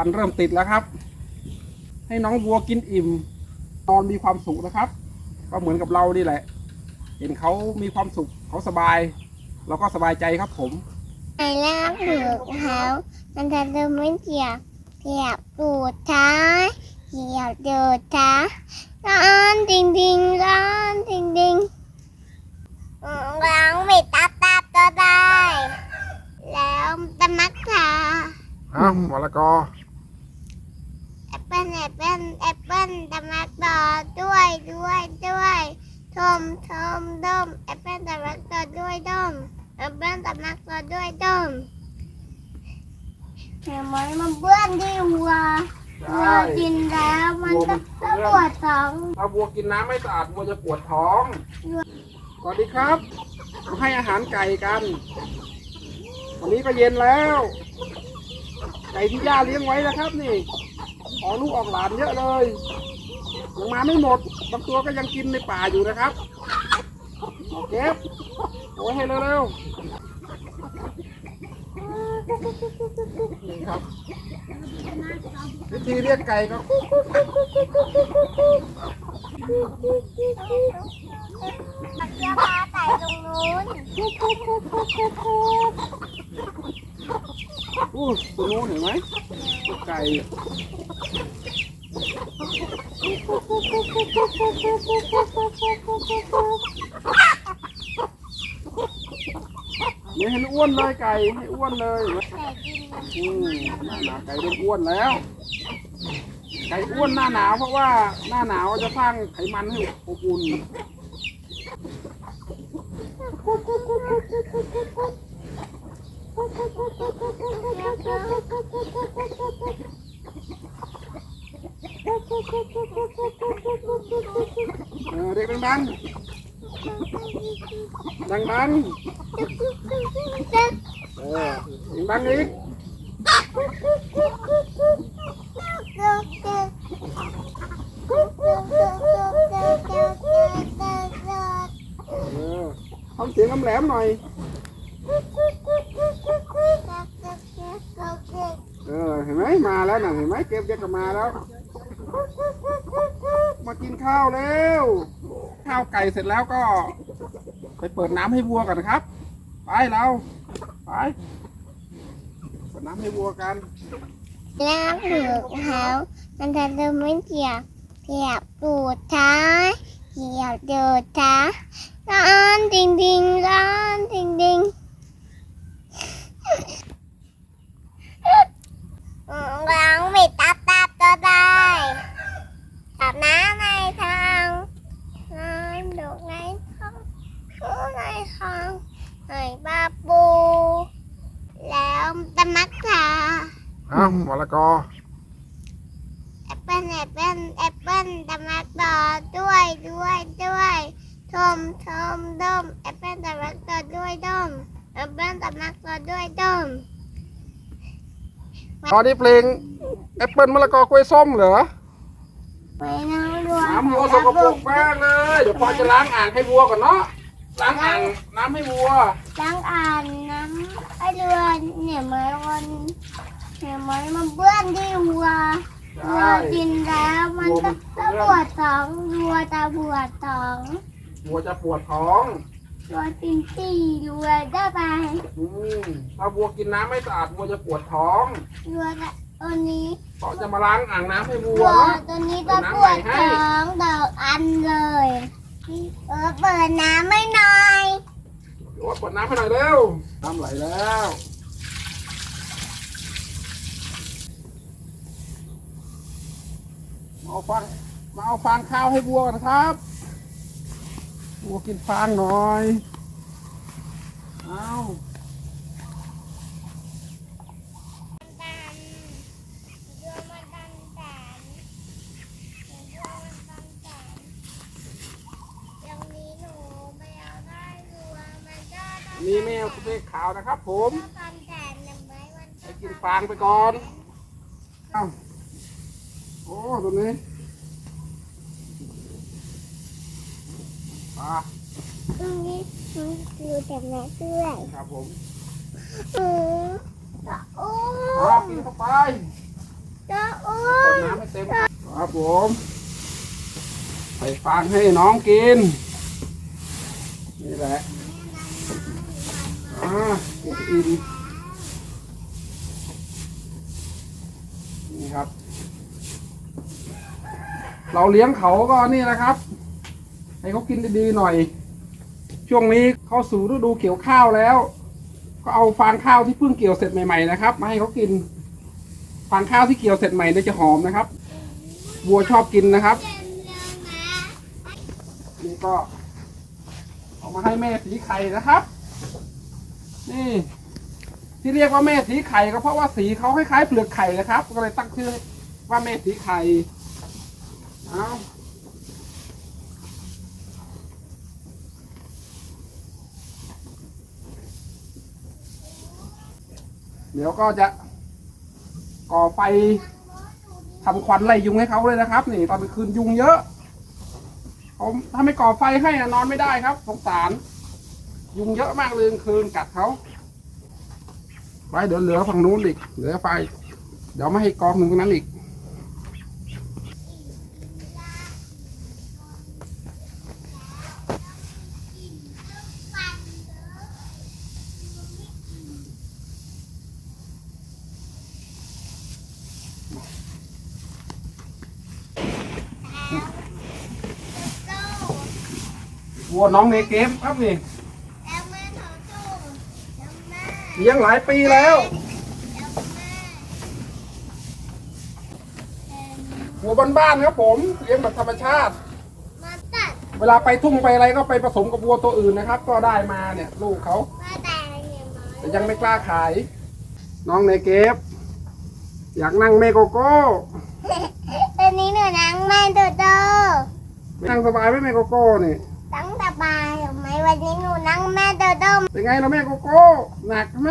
ฟันเริ่มติดแล้วครับ ให้น้องวัวกินอิ่ม นอนมีความสุขนะครับ ก็เหมือนกับเรานี่แหละ เห็นเขามีความสุขเขาสบาย เราก็สบายใจครับผมไอ้ล่างถือเขามันจะเดินไม่เกี่ยวเกี่ยวตูดช้าเกี่ยวเดินช้าร้อนจริงจริงๆร้อนจริงจริงๆอืมร้องไม่ตับตับก็ได้ แล้วตะมักชาอ้าวมะละกอแอปเปิ้ลแอปเปิ้ลแอปเปิ้ ลตะมักต่อด้วยด้วยด้วยทมทมดมแอปเปิ้ลตะมักต่อด้วยดมแอปเปิ้ลตะมักต่อด้วยดมเห็นไหมมันเบื่อนที่วัววัวกินแล้วมันก็จะปวดท้องถ้าวัวกินน้ำไม่สะอาดวัวจะปวดท้องสวัสดีครับมาให้อาหารไก่กันวันนี้ก็เย็นแล้ว ไก่ที่ย่าเลี้ยงไว้นะครับนี่ ออกลูกออกหลานเยอะเลยยังมาไม่หมดบางตัวก็ยังกินในป่าอยู่นะครับเอาเก็บโอ้ยให้เร็วๆนี่ครับวิธีเรียกไก่ก็ตักยาพาไก่ตรงนู้นอู้ตัวนู้นเห็นไหมตัวไก่เนี่ให้อ้วนเลยไก่ให้อ้วนเลยเห็นไหมไก่กินมันอืมหน้าหนาวไก่เริ่มอ้วนแล้ว ไก่อ้วนหน้าหนาวเพราะว่าหน้าหนาวจะสร้างไขมันให้อบอุ่น เออเด็กดังๆดังๆเออดังๆอีกเออทำเสียงแหลมๆหน่อยเออเห็นไหมมาแล้วน่ะเห็นไหมเก็บเด็กก็มาแล้ว มากินข้าวเร็วข้าวไก่เสร็จแล้วก็ ไปเปิดน้ำให้วัวกันนะครับ ไปเราไปเปิดน้ำให้วัวกันแล้วถือเขามันจะเดินไม่เกี่ยวเกี่ยวตูดช้าเกี่ยวเดินช้าร้อนจริงจริงๆร้อนจริงจริงๆอืมร้องไม่ตับตับก็ได้ตับน้ำในทางน้ำดอกในท้องผู้ในท้องหอยบาปู แล้วตะมักชา อ้าวมะละกอ แอปเปิ้ลแอปเปิ้ลแอปเปิ้ลตะมักต่อ ด้วยด้วยด้วยทมทมดมแอปเปิ้ลตะมักต่อด้วยดมแอปเปิ้ลตะมักต่อด้วยดมตอนนี้เพลงแอปเปิลมะละกอกล้วยส้มเหรอไปน้ำรวน้ำวัวสกปรกมากเลย เดี๋ยวพอจะล้างอ่างให้วัวก่อนเนาะ ล้างอ่างน้ำให้วัว ล้างอ่านน้ำไอเรือเนี่ยเหมือนวันเนี่ยเหมือนมันเปื้อนที่วัว วัวกินแล้วมันก็จะปวดท้องวัวจะปวดท้องวัวจะปวดท้องวัวกินตีวัวได้ไปอืมถ้าวัวกินน้ำไม่สะอาดวัวจะปวดท้องวัวจะตัวนี้ก็จะมาล้างอ่างน้ำให้วัวัววเนาะตัวนี้จะปวดท้องเดาอันเลยเออเปิดน้ำไม่หน่อยเดี๋ยวเปิดน้ำให้หน่อยเร็วน้ำไหลแล้ว มาเอาฟางมาเอาฟางข้าวให้วัวก่อนนะครับวัวกินฟางหน่อยเอาดันเรือมันดันดันเรือมันดันดันอย่างนี้หนูไม่เอาได้เรือมันก็ดันมีแมวเมฆขาวนะครับ ผมก็ดันดันอย่างไรมันไปก็กินฟางไปก่อน เอา โอ้ตัวนี้ปลาตรงนี้มันคือแต่แม่ด้วยครับผมอือโอ้ปลากินเข้าไปจะอุ้กดยน้ำให้เต็มครับผมใส่ฟางให้น้องกิน นี่แหละอ่ากินอิ่มนี่ครับ เราเลี้ยงเขาก็นี่นะครับ ให้เขากินดีๆหน่อย ช่วงนี้เข้าสู่ฤดูเกี่ยวข้าวแล้ว ก็เอาฟางข้าวที่เพิ่งเกี่ยวเสร็จใหม่ๆนะครับมาให้เขากินฟางข้าวที่เกี่ยวเสร็จใหม่เนี่ยจะหอมนะครับวัวชอบกินนะครับนี่ก็เอามาให้แม่สีไข่นะครับ นี่ ที่เรียกว่าแม่สีไข่ก็เพราะว่าสีเขาคล้ายๆเปลือกไข่นะครับ ก็เลยตั้งชื่อว่าแม่สีไข่ เอาเดี๋ยวก็จะก่อไฟทำควันไล่ยุงให้เขาเลยนะครับ นี่ตอนกลางคืนยุงเยอะผมถ้าไม่ก่อไฟให้นะนอนไม่ได้ครับสงสาร ยุงเยอะมากเลยกลางคืนกัดเขาไว้เดี๋ยวเหลือฝั่งนู้นอีกเหลือไฟ เดี๋ยวไม่ให้กองหนึ่งตรงนั้นอีก วัวน้องเนเกมครับนี่แล้วแม่ถอดตู้แล้วแม่เลี้ยงหลายปีแล้วแล้วแม่วัวบ้านๆครับผมเลี้ยงแบบธรรมชาติมาตัดเวลาไปทุ่งไปอะไรก็ไปผสมกับวัวตัวอื่นนะครับ ก็ได้มาเนี่ยลูกเขามาแต่เนี่ยมาแต่ยังไม่กล้าขาย น้องเนเกฟอยากนั่งเมโกโก้ตอนนี้หนูนั่งแม่ตัวโตนั่งสบายไหมเมโกโก้นี่ ตั้งสบายถูกไหมวันนี้หนูนั่งแม่ตัวโตเป็นไงเราเมโกโก้หนักไหม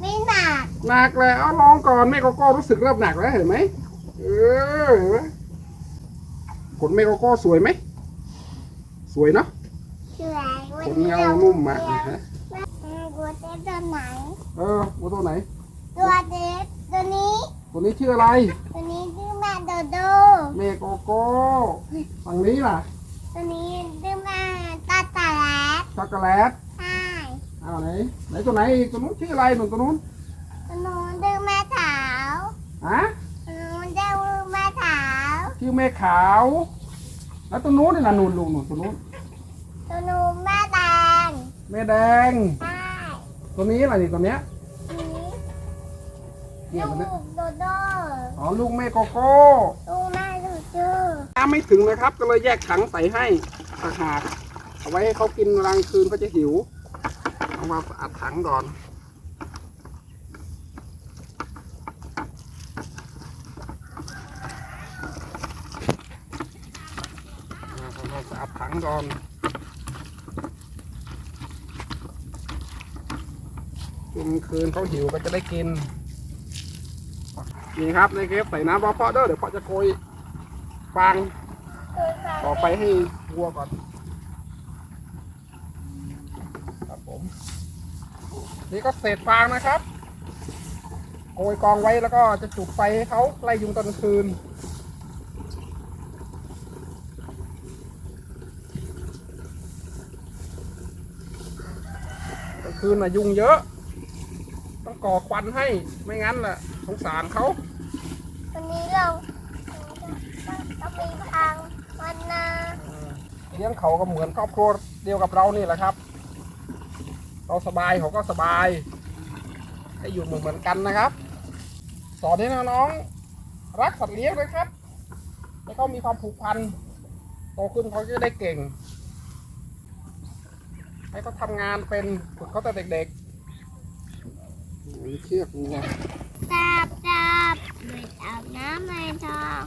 ไม่หนักหนักเลยเอาลองก่อนเมโกโก้รู้สึกเริ่มหนักแล้วเห็นไหมเออเห็นไหมขนเมโกโก้สวยไหมสวยเนาะสวยวันขนนี้เงานุ่มอะฮะอืมตัวเจ๊ตัวไหนเออวัวตัวไหน ตัวเจ๊ตัวนี้ตัวนี้ชื่ออะไร ตัวนี้ชื่อแม่โดโดเมโกโก้ฝั่งนี้ล่ะ ตัวนี้ชื่อแม่ตาตาแลด ช็อกโกแลตใช่อ้าวไหนไหนตัวไหนอีกตัวนู้นชื่ออะไรหนุ่มตัวนู้นตัวนู้นชื่อแม่ขาวฮะตัวนู้นชื่อแม่ขาวชื่อเมฆขาว แล้วตัวนู้นนี่ล่ะนุ่นลุงนุ่นตัวนู้นตัวนู้นแม่แดงแม่แดงใช่ตัวนี้อะไรนี่ตัวเนี้ยตัวนี้เนี่ยลูตัวเนี้ยกโดโดอ๋อลูกเมฆโกโก้ลูกแม่ดูชื่อน้ำไม่ถึงนะครับ ก็เลยแยกถังใส่ให้ต่างหาก เอาไว้ให้เขากินเวลากลางคืนเขาจะหิว เอามาอัดถังก่อนอ่าทำความสะอาดถังก่อนกลางคืนเขาหิวก็จะได้กิน นี่ครับในเกฟใส่น้ำรอเพาะเด้อเดี๋ยวเพาะจะโกยฟางต่อไปให้วัวก่อน ครับผม นี่ก็เศษฟางนะครับโกยกองไว้แล้วก็จะจุดไฟให้เขาไล่ยุงตอนกลางคืน กลางคืนน่ะยุงเยอะ ต้องก่อควันให้ไม่งั้นล่ะสงสารเขา วันนี้เราต้องมีทางวันนาเลี้ยงเขาก็เหมือนครอบครัวเดียวกับเรานี่แหละครับ เราสบายเขาก็สบายให้อยู่เหมือนเหมือนกันนะครับ สอนให้น้องๆรักสัตว์เลี้ยงนะครับให้เขามีความผูกพันโตขึ้นเขาจะได้เก่ง ให้เขาทำงานเป็นฝึกเขาแต่เด็กๆเชือกวัวจับจับเบ็ดอาบน้ำในทอง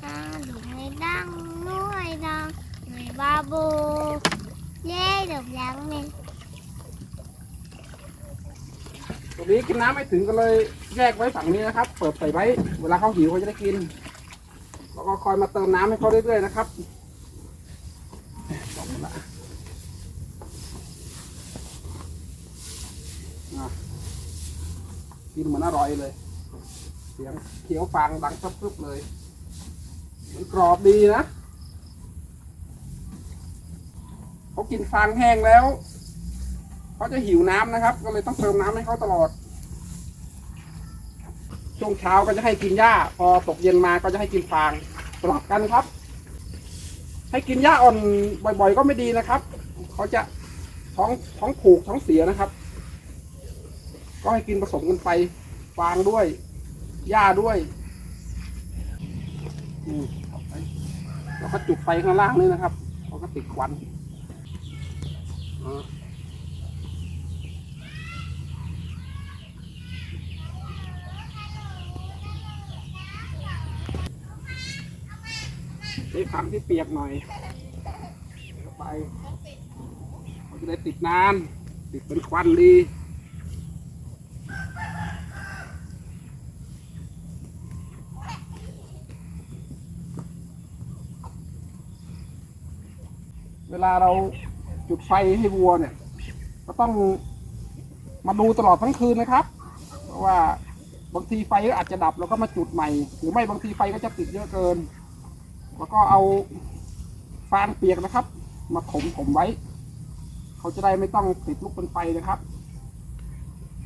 ข้าดุในดังน้อยดังในบาบูเย่ดบยังเมน ตัวนี้กินน้ำไม่ถึงก็เลยแยกไว้ฝั่งนี้นะครับ เปิดใส่ไว้ เวลาเขาหิวเขาจะได้กิน แล้วก็คอยมาเติมน้ำให้เขาเรื่อยๆนะครับสองละกินเหมือนอร่อยเลย เสียงเขียวฟางดังปึ๊บๆเลย มันกรอบดีนะ เขากินฟางแห้งแล้ว เขาจะหิวน้ำนะครับ ก็เลยต้องเติมน้ำให้เขาตลอด ช่วงเช้าก็จะให้กินหญ้า พอตกเย็นมาก็จะให้กินฟางสลับกันครับ ให้กินหญ้าอ่อนบ่อย ๆ ก็ไม่ดีนะครับ เขาจะท้องท้องผูกท้องเสียนะครับ ก็ให้กินผสมกันไปฟางด้วยหญ้าด้วยอือแล้วก็จุดไฟข้างล่างนี่นะครับเขาก็ติดควันอ่า นี่ผังที่เปียกหน่อยไปเขาจะได้ติดนาน ติดเป็นควันดีเวลาเราจุดไฟให้วัวเนี่ย ก็ต้องมาดูตลอดทั้งคืนนะครับ เพราะว่าบางทีไฟก็อาจจะดับเราก็มาจุดใหม่ หรือไม่บางทีไฟก็จะติดเยอะเกิน แล้วก็เอาฟางเปียกนะครับ มาถมถมไว้ เขาจะได้ไม่ต้องติดลุกเป็นไฟนะครับ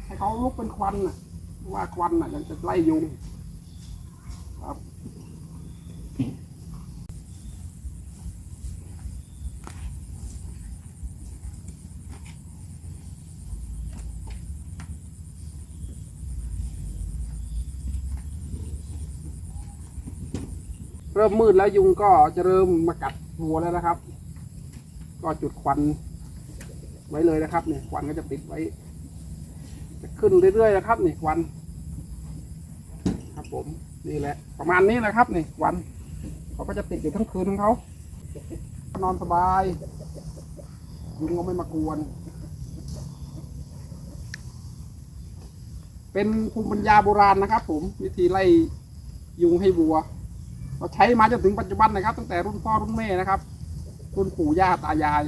ให้เขาลุกเป็นควันนะเพราะว่าควันน่ะยังจะไล่ยุง เริ่มมืดแล้วยุงก็จะเริ่มมากัดวัวแล้วนะครับ ก็จุดควันไว้เลยนะครับเนี่ยควันก็จะติดไว้ จะขึ้นเรื่อยๆนะครับนี่ควัน ครับผมนี่แหละ ประมาณนี้นะครับนี่ควันเขาก็จะติดอยู่ทั้งคืนของเขานอนสบายยุงก็ไม่มากวน เป็นภูมิปัญญาโบราณนะครับ ผมวิธีไล่ยุงให้วัว เราใช้มาจนถึงปัจจุบันนะครับ ตั้งแต่รุ่นพ่อรุ่นแม่นะครับ รุ่นปู่ย่าตายาย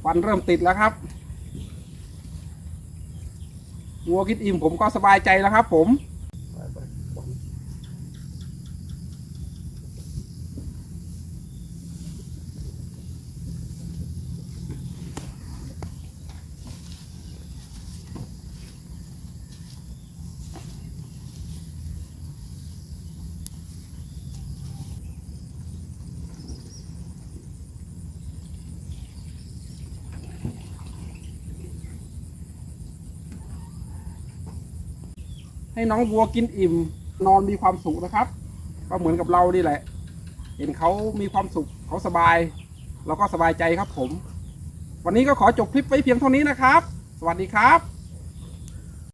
ควันเริ่มติดแล้วครับวัวกินอิ่มผมก็สบายใจแล้วครับผม ให้น้องวัวกินอิ่ม นอนมีความสุขนะครับ ก็เหมือนกับเรานี่แหละ เห็นเขามีความสุขเขาสบายเราก็สบายใจครับผม วันนี้ก็ขอจบคลิปไว้เพียงเท่านี้นะครับ สวัสดีครับ